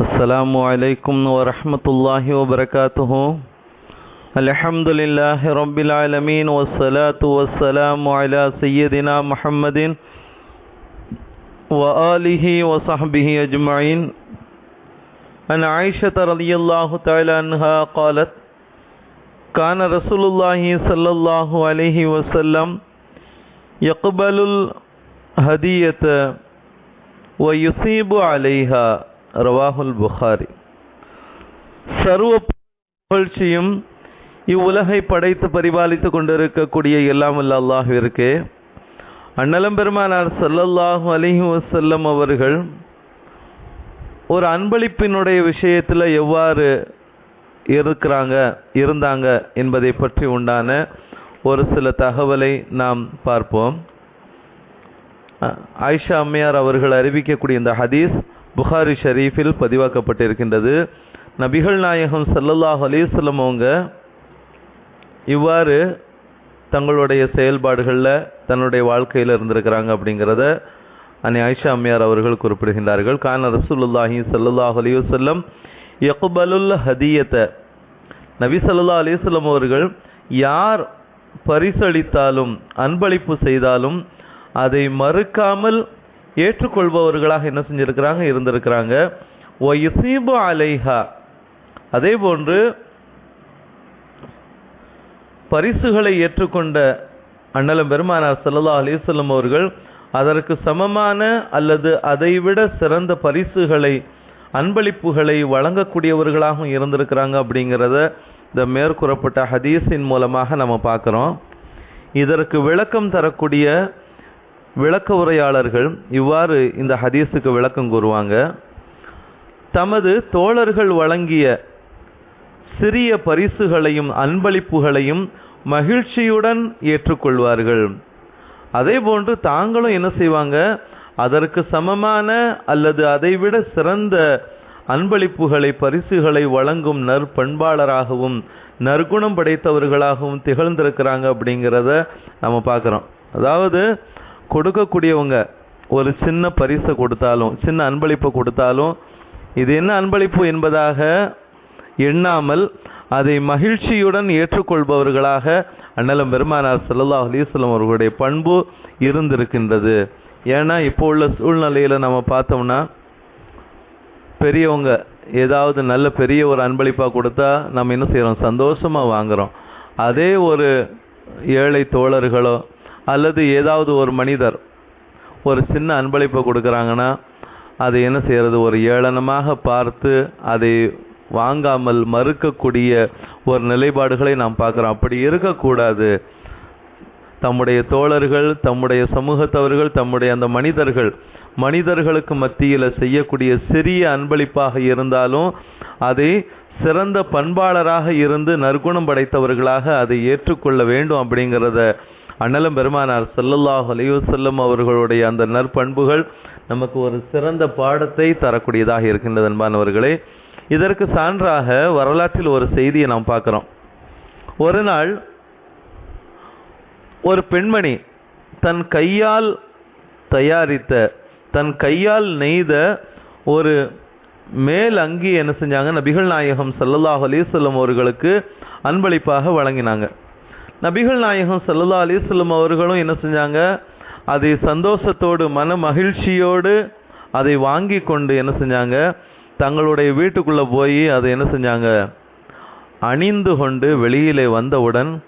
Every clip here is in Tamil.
السلام عليكم ورحمة الله وبركاته. الحمد لله رب العالمين والصلاة والسلام على سيدنا محمد وآله وصحبه أجمعين عن عائشة رضي الله تعالى عنها قالت كان رسول الله صلى الله عليه وسلم يقبل الهدية ويصيب عليها ரவாஹுல் புகாரி சர்வ புகழ்ச்சியும் இவ்வுலகை படைத்து பரிபாலித்து கொண்டிருக்கக்கூடிய எல்லாம் வல்ல அல்லாஹிற்கு அண்ணலம் பெருமானார் சல்லல்லாஹு அலிஹி வசல்லம் அவர்கள் ஒரு அன்பளிப்பினுடைய விஷயத்தில் எவ்வாறு இருக்கிறாங்க இருந்தாங்க என்பதை பற்றி உண்டான ஒரு சில தகவலை நாம் பார்ப்போம். ஆயிஷா அம்மையார் அவர்கள் அறிவிக்கக்கூடிய இந்த ஹதீஸ் புகாரி ஷரீஃபில் பதிவாக்கப்பட்டிருக்கின்றது. நபிகள் நாயகம் சல்லல்லாஹ் அலிஸ்லம் அவங்க இவ்வாறு தங்களுடைய செயல்பாடுகளில் தன்னுடைய வாழ்க்கையில் இருந்திருக்கிறாங்க அப்படிங்கிறத அன்னை ஆயிஷா அம்மையார் அவர்கள் குறிப்பிடுகின்றார்கள். கான ரசூலுல்லாஹி சல்லுல்லாஹ் அலிவசல்லம் வஸல்லம் ஹதியத்தை நபி சல்லா அலைஹி அவர்கள் யார் பரிசளித்தாலும் அன்பளிப்பு செய்தாலும் அதை மறுக்காமல் ஏற்றுக்கொள்பவர்களாக என்ன செஞ்சுருக்கிறாங்க? இருந்திருக்கிறாங்க. ஒயசீபு அலைஹா. அதே போன்று பரிசுகளை ஏற்றுக்கொண்ட அண்ணலம் பெருமானார் ஸல்லல்லாஹு அலிசல்லம் அவர்கள் அதற்கு சமமான அல்லது அதைவிட சிறந்த பரிசுகளை அன்பளிப்புகளை வழங்கக்கூடியவர்களாகவும் இருந்திருக்கிறாங்க அப்படிங்கிறத இந்த மேற்கூறப்பட்ட ஹதீஸின் மூலமாக நம்ம பார்க்குறோம். இதற்கு விளக்கம் தரக்கூடிய விளக்க உரையாளர்கள் இவ்வாறு இந்த ஹதீஸுக்கு விளக்கம் கூறுவாங்க. தமது தோழர்கள் வழங்கிய சிறிய பரிசுகளையும் அன்பளிப்புகளையும் மகிழ்ச்சியுடன் ஏற்றுக்கொள்வார்கள். அதே போன்று தாங்களும் என்ன செய்வாங்க? அதற்கு சமமான அல்லது அதைவிட சிறந்த அன்பளிப்புகளை பரிசுகளை வழங்கும் நற்பண்பாளராகவும் நற்குணம் படைத்தவர்களாகவும் திகழ்ந்திருக்கிறாங்க அப்படிங்கிறத நம்ம பார்க்குறோம். அதாவது கொடுக்கக்கூடியவங்க ஒரு சின்ன பரிசை கொடுத்தாலும் சின்ன அன்பளிப்பை கொடுத்தாலும் இது என்ன அன்பளிப்பு என்பதாக எண்ணாமல் அதை மகிழ்ச்சியுடன் ஏற்றுக்கொள்பவர்களாக அண்ணலம் பெருமானார் ஸல்லல்லாஹு அலைஹி அவர்களுடைய பண்பு இருந்திருக்கின்றது. ஏன்னா இப்போ உள்ள சூழ்நிலையில் நம்ம பார்த்தோம்னா பெரியவங்க ஏதாவது நல்ல பெரிய ஒரு அன்பளிப்பாக கொடுத்தா நம்ம என்ன செய்கிறோம் சந்தோஷமாக வாங்குறோம். அதே ஒரு ஏழை தோழர்களோ அல்லது ஏதாவது ஒரு மனிதர் ஒரு சின்ன அன்பளிப்பை கொடுக்குறாங்கன்னா அதை என்ன செய்கிறது ஒரு ஏளனமாக பார்த்து அதை வாங்காமல் மறுக்கக்கூடிய ஒரு நிலைப்பாடுகளை நாம் பார்க்குறோம். அப்படி இருக்கக்கூடாது. தம்முடைய தோழர்கள் தம்முடைய சமூகத்தவர்கள் தம்முடைய அந்த மனிதர்கள் மனிதர்களுக்கு மத்தியில் செய்யக்கூடிய சிறிய அன்பளிப்பாக இருந்தாலும் அதை சிறந்த பண்பாளராக இருந்து நற்குணம் படைத்தவர்களாக அதை ஏற்றுக்கொள்ள வேண்டும் அப்படிங்கிறத அண்ணலும் பெருமானார் செல்லல்லாஹ் அலையுசல்லம் அவர்களுடைய அந்த நற்பண்புகள் நமக்கு ஒரு சிறந்த பாடத்தை தரக்கூடியதாக இருக்கின்றது அன்பானவர்களே. இதற்கு சான்றாக வரலாற்றில் ஒரு செய்தியை நாம் பார்க்குறோம். ஒரு நாள் ஒரு பெண்மணி தன் கையால் தயாரித்த தன் கையால் நெய்த ஒரு மேல் அங்கி என்ன செஞ்சாங்க? நபிகள் நாயகம் சல்லல்லாஹ் அலிசல்லம் அவர்களுக்கு அன்பளிப்பாக வழங்கினாங்க. நபிகள் நாயகம் சல்லா அலிஸ்லம் அவர்களும் என்ன செஞ்சாங்க? அதை சந்தோஷத்தோடு மன மகிழ்ச்சியோடு அதை வாங்கி கொண்டு என்ன செஞ்சாங்க? தங்களுடைய வீட்டுக்குள்ளே போய் அதை என்ன செஞ்சாங்க? அணிந்து கொண்டு வெளியிலே வந்தவுடன்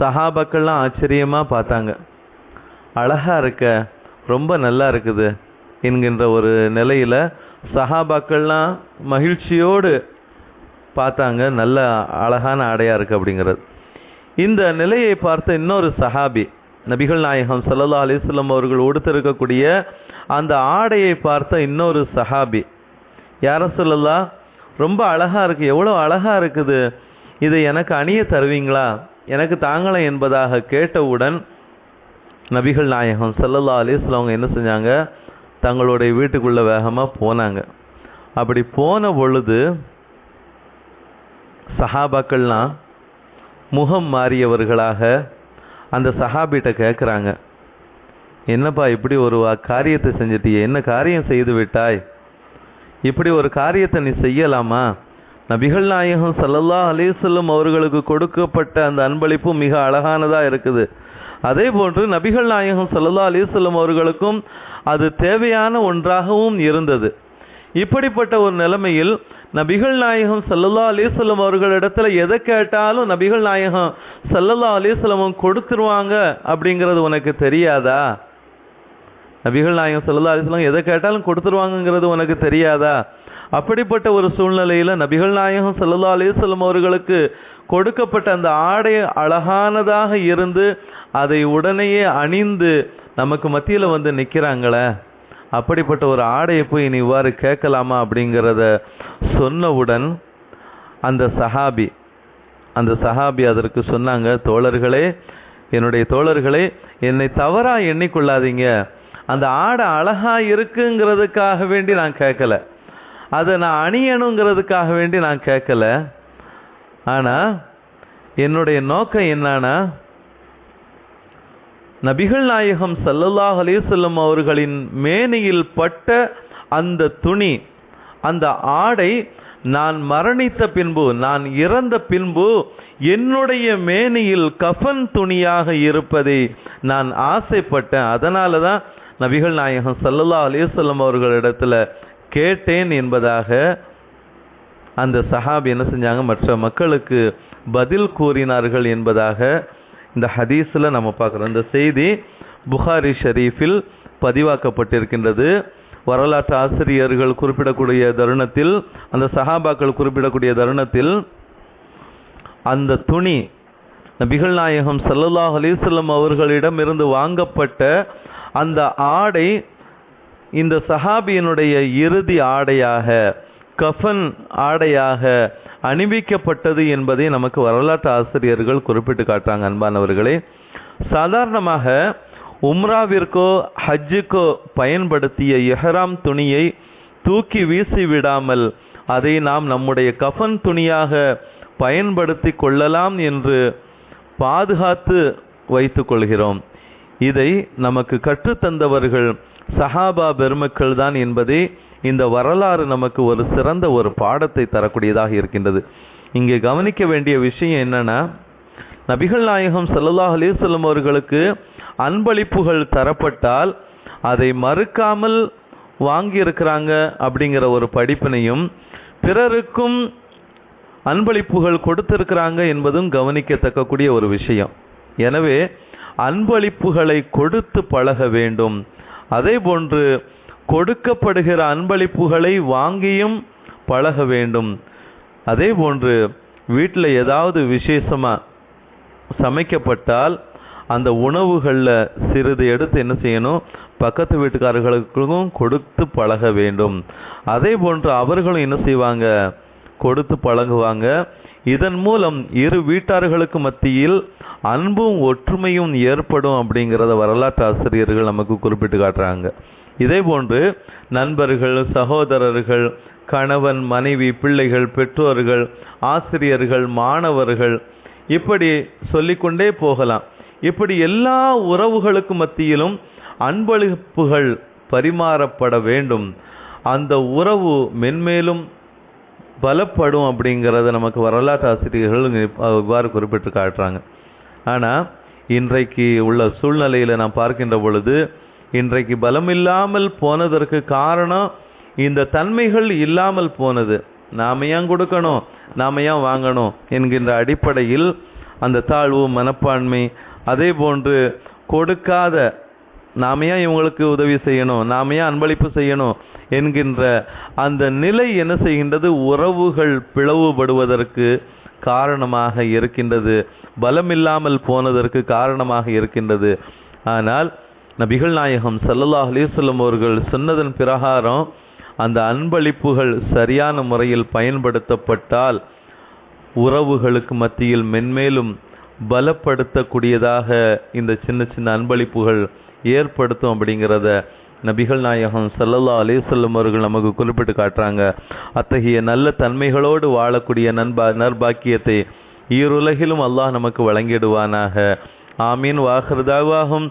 சஹாபாக்கள்லாம் ஆச்சரியமாக பார்த்தாங்க. அழகாக இருக்க ரொம்ப நல்லா இருக்குது என்கின்ற ஒரு நிலையில் சஹாபாக்கள்லாம் மகிழ்ச்சியோடு பார்த்தாங்க. நல்ல அழகான ஆடையாக இருக்குது அப்படிங்கிறது. இந்த நிலையை பார்த்த இன்னொரு சஹாபி நபிகள் நாயகம் சல்லா அலிஸ்லம் அவர்கள் உடுத்திருக்கக்கூடிய அந்த ஆடையை பார்த்த இன்னொரு சஹாபி. யார சொல்லலா ரொம்ப அழகாக இருக்குது எவ்வளோ அழகாக இருக்குது. இதை எனக்கு அணிய தருவீங்களா? எனக்கு தாங்களே என்பதாக கேட்டவுடன் நபிகள் நாயகம் சல்லல்லா அலைஹி அவங்க என்ன செஞ்சாங்க? தங்களுடைய வீட்டுக்குள்ளே வேகமாக போனாங்க. அப்படி போன பொழுது சஹாபாக்கள்லாம் முகம் மாறியவர்களாக அந்த சஹாபிட்ட கேட்குறாங்க என்னப்பா இப்படி ஒரு வா- காரியத்தை செஞ்சிட்டியே? என்ன காரியம் செய்து விட்டாய்? இப்படி ஒரு காரியத்தை நீ செய்யலாமா? நபிகள் நாயகம் சல்லல்லா அலிசல்லம் அவர்களுக்கு கொடுக்கப்பட்ட அந்த அன்பளிப்பு மிக அழகானதாக இருக்குது. அதே போன்று நபிகள் நாயகம் சல்லல்லா அலிசல்லம் அவர்களுக்கும் அது தேவையான ஒன்றாகவும் இருந்தது. இப்படிப்பட்ட ஒரு நிலைமையில் நபிகள் நாயகம் சல்லல்லா அலிஸ்லம் அவர்களிடத்துல எதை கேட்டாலும் நபிகள் நாயகம் சல்லல்லா அலைஹி கொடுத்துருவாங்க அப்படிங்கிறது உனக்கு தெரியாதா? நபிகள் நாயகம் சல்லல்லா அலைஹி எதை கேட்டாலும் கொடுத்துருவாங்கங்கிறது உனக்கு தெரியாதா? அப்படிப்பட்ட ஒரு சூழ்நிலையில் நபிகள் நாயகம் ஸல்லல்லாஹு அலிஸ்லம் அவர்களுக்கு கொடுக்கப்பட்ட அந்த ஆடை அழகானதாக இருந்து அதை உடனேயே அணிந்து நமக்கு மத்தியில் வந்து நிற்கிறாங்களே அப்படிப்பட்ட ஒரு ஆடையை போய் நீ இவ்வாறு கேட்கலாமா அப்படிங்கிறத சொன்னவுடன் அந்த சஹாபி அந்த சஹாபி அதற்கு சொன்னாங்க தோழர்களே என்னுடைய தோழர்களே என்னை தவறா எண்ணிக்கொள்ளாதீங்க. அந்த ஆடை அழகாக இருக்குங்கிறதுக்காக வேண்டி நான் கேட்கல. அதை நான் அணியணுங்கிறதுக்காக வேண்டி நான் கேட்கல. ஆனால் என்னுடைய நோக்கம் என்னன்னா நபிகள் நாயகம் சல்லல்லாஹ் அலேசல்லம் அவர்களின் மேனியில் பட்ட அந்த துணி அந்த ஆடை நான் மரணித்த பின்பு நான் இறந்த பின்பு என்னுடைய மேனியில் கஃன் துணியாக இருப்பதை நான் ஆசைப்பட்டேன். அதனால தான் நபிகள் நாயகம் சல்லல்லா அலைஹி வஸல்லம் அவர்களிடத்துல கேட்டேன் என்பதாக அந்த சஹாபி என்ன செஞ்சாங்க? மற்ற மக்களுக்கு பதில் கூறினார்கள் என்பதாக இந்த ஹதீஸில் நம்ம பார்க்குறோம் இந்த செய்தி புகாரி ஷரீஃபில் பதிவாக்கப்பட்டிருக்கின்றது. வரலாற்று ஆசிரியர்கள் குறிப்பிடக்கூடிய தருணத்தில் அந்த சஹாபாக்கள் குறிப்பிடக்கூடிய தருணத்தில் அந்த துணி நபிகள் நாயகம் சல்லல்லாஹ் அலைஹி அவர்களிடம் இருந்து வாங்கப்பட்ட அந்த ஆடை இந்த சஹாபியினுடைய இறுதி ஆடையாக கஃபன் ஆடையாக அணிவிக்கப்பட்டது என்பதை நமக்கு வரலாற்று ஆசிரியர்கள் குறிப்பிட்டு காட்டுறாங்க அன்பானவர்களே. சாதாரணமாக உம்ராவிற்கோ ஹஜ்ஜுக்கோ பயன்படுத்திய எஹராம் துணியை தூக்கி வீசி விடாமல் அதை நாம் நம்முடைய கஃன் துணியாக பயன்படுத்தி கொள்ளலாம் என்று பாதுகாத்து வைத்து கொள்கிறோம். இதை நமக்கு கற்றுத்தந்தவர்கள் சஹாபா பெருமக்கள் தான் என்பதை இந்த வரலாறு நமக்கு ஒரு சிறந்த ஒரு பாடத்தை தரக்கூடியதாக இருக்கின்றது. இங்கே கவனிக்க வேண்டிய விஷயம் என்னன்னா நபிகள் நாயகம் ஸல்லல்லாஹு அலிசல்லம் அவர்களுக்கு அன்பளிப்புகள் தரப்பட்டால் அதை மறுக்காமல் வாங்கி இருக்கிறாங்க அப்படிங்கிற ஒரு படிப்பினையும் பிறருக்கும் அன்பளிப்புகள் கொடுத்திருக்கிறாங்க என்பதும் கவனிக்கத்தக்கக்கூடிய ஒரு விஷயம். எனவே அன்பளிப்புகளை கொடுத்து பழக வேண்டும். அதே போன்று கொடுக்கப்படுகிற அன்பளிப்புகளை வாங்கியும் பழக வேண்டும். அதே போன்று வீட்டில் ஏதாவது விசேஷமாக சமைக்கப்பட்டால் அந்த உணவுகளில் சிறிது எடுத்து என்ன செய்யணும்? பக்கத்து வீட்டுக்காரர்களுக்கும் கொடுத்து பழக வேண்டும். அதே போன்று அவர்களும் என்ன செய்வாங்க? கொடுத்து பழகுவாங்க. இதன் மூலம் இரு வீட்டார்களுக்கு மத்தியில் அன்பும் ஒற்றுமையும் ஏற்படும் அப்படிங்கிறத வரலாற்று ஆசிரியர்கள் நமக்கு குறிப்பிட்டு காட்டுறாங்க. இதே போன்று நண்பர்கள் சகோதரர்கள் கணவன் மனைவி பிள்ளைகள் பெற்றோர்கள் ஆசிரியர்கள் மாணவர்கள் இப்படி சொல்லிக்கொண்டே போகலாம். இப்படி எல்லா உறவுகளுக்கு மத்தியிலும் அன்பளிப்புகள் பரிமாறப்பட வேண்டும். அந்த உறவு மென்மேலும் பலப்படும் அப்படிங்கிறத நமக்கு வரலாற்று ஆசிரியர்கள் இவ்வாறு குறிப்பிட்டு காட்டுறாங்க. ஆனால் இன்றைக்கு உள்ள சூழ்நிலையில் நாம் பார்க்கின்ற பொழுது இன்றைக்கு பலமில்லாமல் போனதற்கு காரணம் இந்த தன்மைகள் இல்லாமல் போனது. நாம ஏன் கொடுக்கணும்? நாம ஏன் வாங்கணும்? என்கின்ற அடிப்படையில் அந்த தாழ்வு மனப்பான்மை அதே போன்று கொடுக்காத நாம ஏன் இவங்களுக்கு உதவி செய்யணும்? நாம ஏன் அன்பளிப்பு செய்யணும்? என்கின்ற அந்த நிலை என்ன செய்கின்றது? உறவுகள் பிளவுபடுவதற்கு காரணமாக இருக்கின்றது. பலமில்லாமல் போனதற்கு காரணமாக இருக்கின்றது. ஆனால் நபிகள் நாயகம் சல்லல்லாஹ் அலிசல்லம் அவர்கள் சொன்னதன் பிரகாரம் அந்த அன்பளிப்புகள் சரியான முறையில் பயன்படுத்தப்பட்டால் உறவுகளுக்கு மத்தியில் மென்மேலும் பலப்படுத்தக்கூடியதாக இந்த சின்ன சின்ன அன்பளிப்புகள் ஏற்படுத்தும் அப்படிங்கிறத நபிகள் நாயகம் சல்லல்லா அலைஹி அவர்கள் நமக்கு குறிப்பிட்டு காட்டுறாங்க. அத்தகைய நல்ல தன்மைகளோடு வாழக்கூடிய நண்பா நற்பாக்கியத்தை ஈருலகிலும் அல்லாஹ் நமக்கு வழங்கிடுவானாக. ஆமீன்.